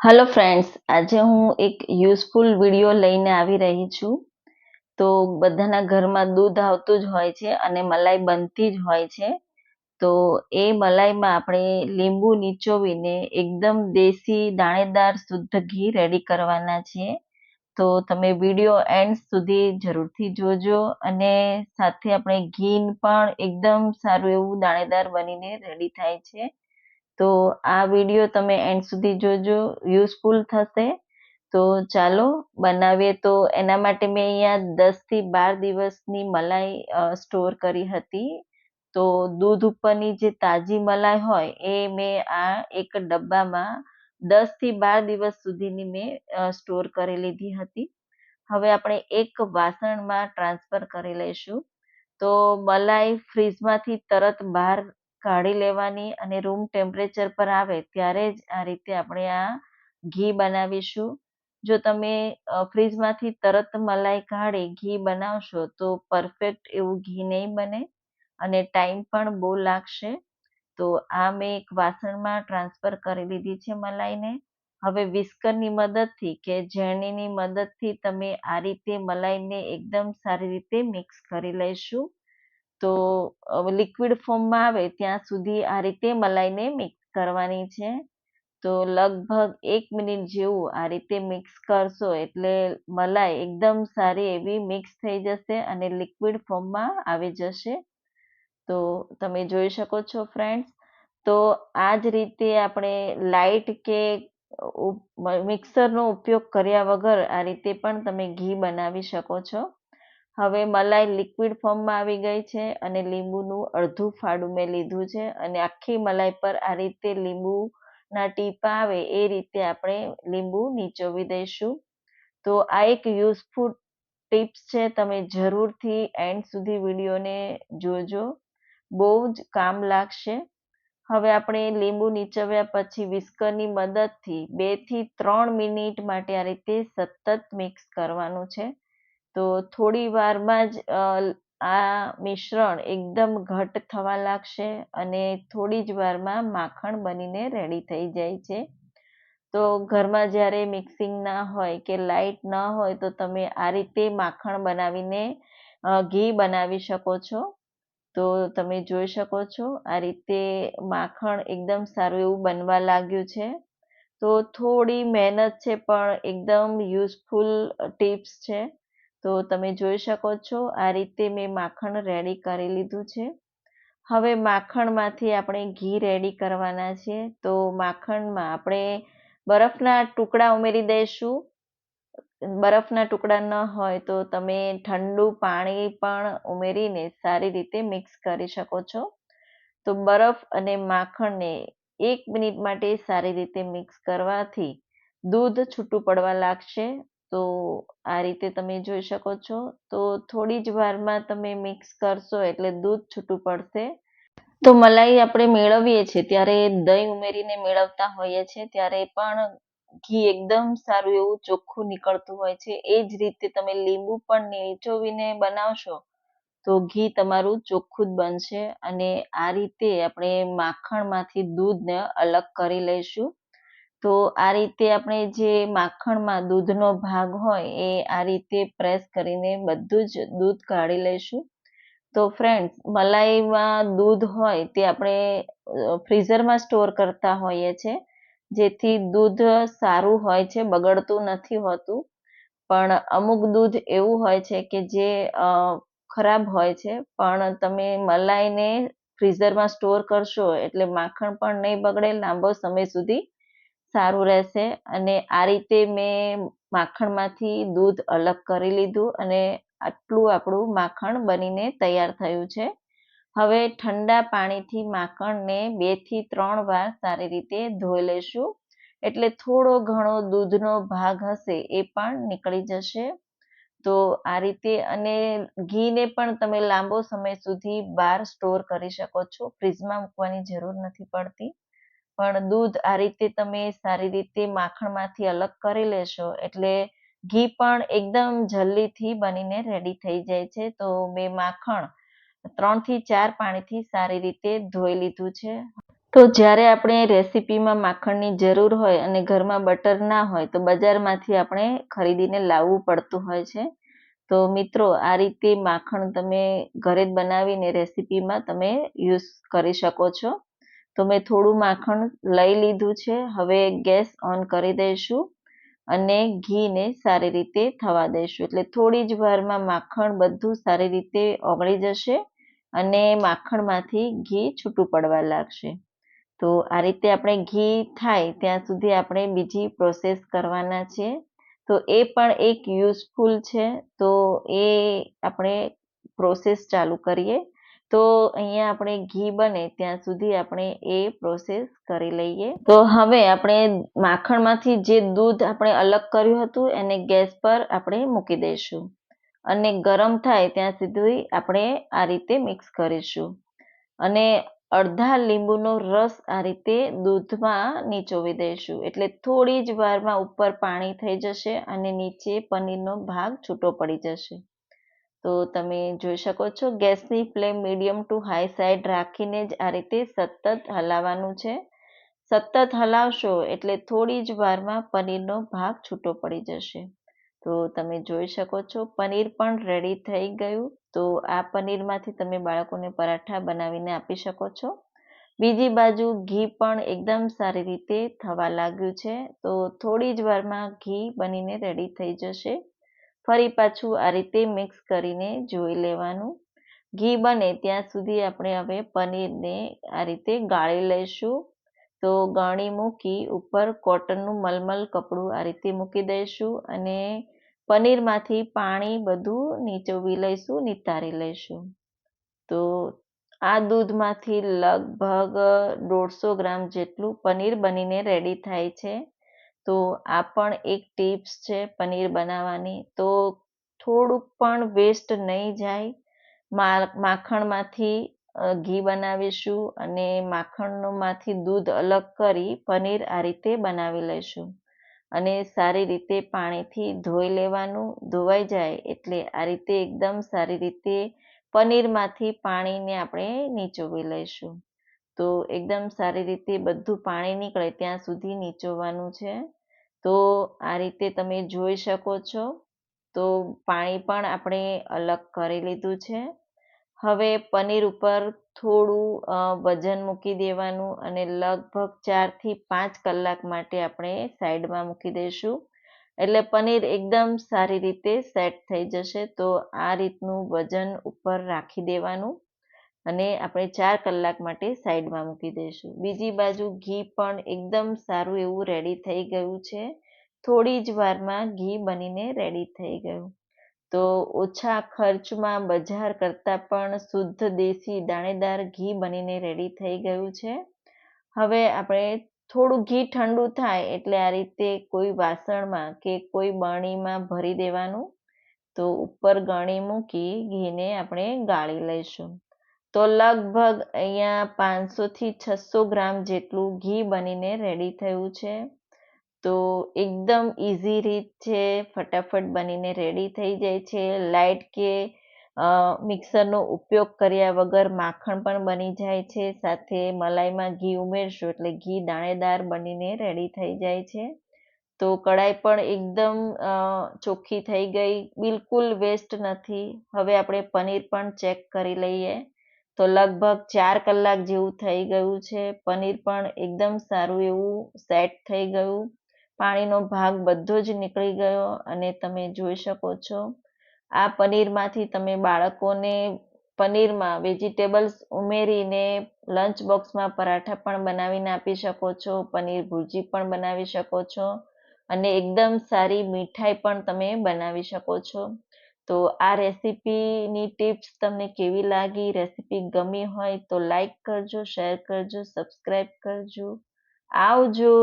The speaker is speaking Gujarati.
હલો ફ્રેન્ડ્સ આજે હું એક યુઝફુલ વીડિયો લઈને આવી રહી છું. તો બધાના ઘરમાં દૂધ આવતું જ હોય છે અને મલાઈ બનતી જ હોય છે. તો એ મલાઈમાં આપણે લીંબુ નીચોવીને એકદમ દેશી દાણેદાર શુદ્ધ ઘી રેડી કરવાના છીએ. તો તમે વીડિયો એન્ડ સુધી જરૂરથી જોજો અને સાથે આપણે ઘી પણ એકદમ સારું એવું દાણેદાર બનીને રેડી થાય છે. તો આ વીડિયો તમે એન્ડ સુધી જોજો યુઝફુલ થશે. તો ચાલો, બનાવીએ. તો એના માટે મેં અહીંયા દસથી બાર દિવસની મલાઈ સ્ટોર કરી હતી. તો દૂધ ઉપરની જે તાજી મલાઈ હોય, એ મેં આ એક ડબ્બામાં દસથી બાર દિવસ સુધીની મેં સ્ટોર કરી લીધી હતી. હવે આપણે એક વાસણમાં ટ્રાન્સફર કરી લઈશું. તો મલાઈ ફ્રીજમાંથી તરત બહાર કાઢી લેવાની અને રૂમ ટેમ્પરેચર પર આવે ત્યારે જ આ રીતે આપણે આ ઘી બનાવીશું. જો તમે ફ્રીજમાંથી તરત મલાઈ કાઢી ઘી બનાવશો તો પરફેક્ટ એવું ઘી નહીં બને અને ટાઈમ પણ બહુ લાગશે. તો આ મેં એક વાસણમાં ટ્રાન્સફર કરી લીધી છે મલાઈને. હવે વિસ્કરની મદદથી કે ઝેરણીની મદદથી તમે આ રીતે મલાઈને એકદમ સારી રીતે મિક્સ કરી લઈશું. તો લિક્વિડ ફોર્મમાં આવે ત્યાં સુધી આ રીતે મલાઈને મિક્સ કરવાની છે. તો લગભગ એક મિનિટ જેવું આ રીતે મિક્સ કરશો એટલે મલાઈ એકદમ સારી એવી મિક્સ થઈ જશે અને લિક્વિડ ફોર્મમાં આવી જશે. તો તમે જોઈ શકો છો ફ્રેન્ડ્સ તો આ જ રીતે આપણે લાઇટ કે મિક્સરનો ઉપયોગ કર્યા વગર આ રીતે પણ તમે ઘી બનાવી શકો છો. હવે મલાઈ લિક્વિડ ફોર્મમાં આવી ગઈ છે અને લીંબુનું અડધું ફાડું મેં લીધું છે અને આખી મલાઈ પર આ રીતે લીંબુના ટીપા આવે એ રીતે આપણે લીંબુ નીચોવી દઈશું. તો આ એક યુઝફુલ ટિપ્સ છે, તમે જરૂરથી એન્ડ સુધી વિડીયોને જોજો. બહુ જ કામ લાગશે. હવે આપણે લીંબુ નીચવ્યા પછી વિસ્કરની મદદથી બેથી ત્રણ મિનિટ માટે આ રીતે સતત મિક્સ કરવાનું છે. તો થોડી વારમાં જ આ મિશ્રણ એકદમ ઘટ થવા લાગશે અને થોડી જ વારમાં માખણ બનીને રેડી થઈ જાય છે. તો ઘરમાં જ્યારે મિક્સિંગ ના હોય કે લાઇટ ન હોય તો તમે આ રીતે માખણ બનાવીને ઘી બનાવી શકો છો. તો તમે જોઈ શકો છો આ રીતે માખણ એકદમ સારું એવું બનવા લાગ્યું છે. તો થોડી મહેનત છે પણ એકદમ યુઝફુલ ટિપ્સ છે. તો તમે જોઈ શકો છો, આ રીતે મેં માખણ રેડી કરી લીધું છે. હવે માખણમાંથી આપણે ઘી રેડી કરવાના છે. તો માખણમાં આપણે બરફના ટુકડા ઉમેરી દઈશું. બરફના ટુકડા ન હોય તો તમે ઠંડુ પાણી પણ ઉમેરીને સારી રીતે મિક્સ કરી શકો છો. તો બરફ અને માખણને એક મિનિટ માટે સારી રીતે મિક્સ કરવાથી દૂધ છૂટું પડવા લાગશે તો આ રીતે તમે જોઈ શકો છો. તો થોડી જ વારમાં તમે મિક્સ કરશો એટલે દૂધ છૂટું પડશે. તો મલાઈ આપણે મેળવીએ છીએ. ત્યારે દહીં ઉમેરીને મેળવતા હોઈએ છીએ. ત્યારે પણ ઘી એકદમ સારું એવું ચોખ્ખું નીકળતું હોય છે. એ જ રીતે તમે લીંબુ પણ નીચોવીને બનાવશો તો ઘી તમારું ચોખ્ખું જ બનશે અને આ રીતે આપણે માખણમાંથી દૂધને અલગ કરી લઈશું. તો આ રીતે આપણે જે માખણમાં દૂધનો ભાગ હોય એ આ રીતે પ્રેસ કરીને બધું જ દૂધ કાઢી લઈશું. તો ફ્રેન્ડ્સ મલાઈમાં દૂધ હોય તે આપણે ફ્રીઝરમાં સ્ટોર કરતા હોઈએ છીએ જેથી દૂધ સારું હોય છે, બગડતું નથી હોતું. પણ અમુક દૂધ એવું હોય છે કે જે ખરાબ હોય છે. પણ તમે મલાઈને ફ્રીઝરમાં સ્ટોર કરશો એટલે માખણ પણ નહીં બગડે, લાંબો સમય સુધી સારું રહેશે અને આ રીતે મેં માખણમાંથી દૂધ અલગ કરી લીધું અને આટલું આપણું માખણ બનીને તૈયાર થયું છે. હવે ઠંડા પાણીથી માખણને બેથી ત્રણ વાર સારી રીતે ધોઈ લઈશું એટલે થોડો ઘણો દૂધનો ભાગ હશે એ પણ નીકળી જશે. તો આ રીતે અને ઘીને પણ તમે લાંબો સમય સુધી બહાર સ્ટોર કરી શકો છો. ફ્રીજમાં મૂકવાની જરૂર નથી પડતી. પણ દૂધ આ રીતે તમે સારી રીતે માખણમાંથી અલગ કરી લેશો. એટલે ઘી પણ એકદમ જલ્દીથી બનીને રેડી થઈ જાય છે. તો મેં માખણ ત્રણથી ચાર પાણીથી સારી રીતે ધોઈ લીધું છે. તો જ્યારે આપણે રેસીપીમાં માખણની જરૂર હોય અને ઘરમાં બટર ના હોય તો બજારમાંથી આપણે ખરીદીને લાવવું પડતું હોય છે. તો મિત્રો, આ રીતે માખણ તમે ઘરે જ બનાવીને રેસીપીમાં તમે યુઝ કરી શકો છો. તો મેં થોડું માખણ લઈ લીધું છે. હવે ગેસ ઓન કરી દઈશું અને ઘીને સારી રીતે થવા દઈશું. એટલે થોડી જ વારમાં માખણ બધું સારી રીતે ઓગળી જશે અને માખણમાંથી ઘી છૂટું પડવા લાગશે. તો આ રીતે આપણે ઘી થાય ત્યાં સુધી આપણે બીજી પ્રોસેસ કરવાના છે. તો એ પણ એક યુઝફુલ છે. તો એ આપણે પ્રોસેસ ચાલુ કરીએ. તો અહીંયા આપણે ઘી બને ત્યાં સુધી આપણે એ પ્રોસેસ કરી લઈએ. તો હવે આપણે માખણમાંથી જે દૂધ આપણે અલગ કર્યું હતું એને ગેસ પર આપણે મૂકી દઈશું. અને ગરમ થાય ત્યાં સુધી આપણે આ રીતે મિક્સ કરીશું. અને અડધા લીંબુનો રસ આ રીતે દૂધમાં નીચોવી દઈશું. એટલે થોડી જ વારમાં ઉપર પાણી થઈ જશે અને નીચે પનીરનો ભાગ છૂટો પડી જશે. તો તમે જોઈ શકો છો, ગેસની flame medium to high side રાખીને જ આ રીતે સતત હલાવવાનું છે. સતત હલાવશો એટલે થોડી જ વારમાં પનીરનો ભાગ છૂટો પડી જશે. તો તમે જોઈ શકો છો, પનીર પણ રેડી થઈ ગયું. તો આ પનીરમાંથી તમે બાળકોને પરાઠા બનાવીને આપી શકો છો. બીજી બાજુ ઘી પણ એકદમ સારી રીતે થવા લાગ્યું છે. તો થોડી જ વારમાં ઘી બનીને રેડી થઈ જશે. ફરી પાછું આ રીતે મિક્સ કરીને જોઈ લેવાનું. ઘી બને ત્યાં સુધી આપણે હવે પનીરને આ રીતે ગાળી લઈશું. તો ગાણી મૂકી ઉપર કોટનનું મલમલ કપડું આ રીતે મૂકી દઈશું અને પનીરમાંથી પાણી બધું નીચોવી લઈશું, નિતારી લઈશું. તો આ દૂધમાંથી લગભગ દોઢસો ગ્રામ જેટલું પનીર બનીને રેડી થાય છે. તો આ પણ એક ટિપ્સ છે પનીર બનાવવાની. તો થોડુંક પણ વેસ્ટ નહીં જાય. માખણમાંથી ઘી બનાવીશું અને માખણમાંથી દૂધ અલગ કરી પનીર આ રીતે બનાવી લઈશું. અને સારી રીતે પાણીથી ધોઈ લેવાનું. ધોવાઈ જાય એટલે આ રીતે એકદમ સારી રીતે પનીરમાંથી પાણીને આપણે નીચોવી લઈશું. તો એકદમ સારી રીતે બધું પાણી નીકળે ત્યાં સુધી નીચોવાનું છે. તો આ રીતે તમે જોઈ શકો છો. તો પાણી પણ આપણે અલગ કરી લીધું છે. હવે પનીર ઉપર થોડું વજન મૂકી દેવાનું અને લગભગ ચારથી પાંચ કલાક માટે આપણે સાઈડમાં મૂકી દઈશું. એટલે પનીર એકદમ સારી રીતે સેટ થઈ જશે. તો આ રીતનું વજન ઉપર રાખી દેવાનું. અને આપણે ચાર કલાક માટે સાઈડમાં મૂકી દઈશું. બીજી બાજુ ઘી પણ એકદમ સારું એવું રેડી થઈ ગયું છે. થોડી જ વારમાં ઘી બનીને રેડી થઈ ગયું. તો ઓછા ખર્ચમાં બજાર કરતાં પણ શુદ્ધ દેશી દાણેદાર ઘી બનીને રેડી થઈ ગયું છે. હવે આપણે થોડું ઘી ઠંડુ થાય એટલે આ રીતે કોઈ વાસણમાં કે કોઈ બરણીમાં ભરી દેવાનું. તો ઉપર ગણી મૂકી ઘીને આપણે ગાળી લઈશું. તો લગભગ અહીંયા પાંચસોથી છસો ગ્રામ જેટલું ઘી બનીને રેડી થયું છે. તો એકદમ ઇઝી રીત છે, ફટાફટ બનીને રેડી થઈ જાય છે. લાઇટ કે મિક્સરનો ઉપયોગ કર્યા વગર માખણ પણ બની જાય છે. સાથે મલાઈમાં ઘી ઉમેરશું એટલે ઘી દાણેદાર બનીને રેડી થઈ જાય છે. તો કઢાઈ પણ એકદમ ચોખ્ખી થઈ ગઈ. બિલકુલ વેસ્ટ નથી. હવે આપણે પનીર પણ ચેક કરી લઈએ. તો લગભગ ચાર કલાક જેવું થઈ ગયું છે. પનીર પણ એકદમ સારું એવું સેટ થઈ ગયું. પાણીનો ભાગ બધો જ નીકળી ગયો અને તમે જોઈ શકો છો. આ પનીરમાંથી તમે બાળકોને પનીરમાં વેજીટેબલ્સ ઉમેરીને લંચ બોક્સમાં પરાઠા પણ બનાવીને આપી શકો છો, પનીર ભુરજી પણ બનાવી શકો છો અને એકદમ સારી મીઠાઈ પણ તમે બનાવી શકો છો. તો આ રેસીપીની ટિપ્સ તમને કેવી લાગી? રેસીપી ગમી હોય તો લાઈક કરજો, શેર કરજો, સબસ્ક્રાઈબ કરજો. આવજો!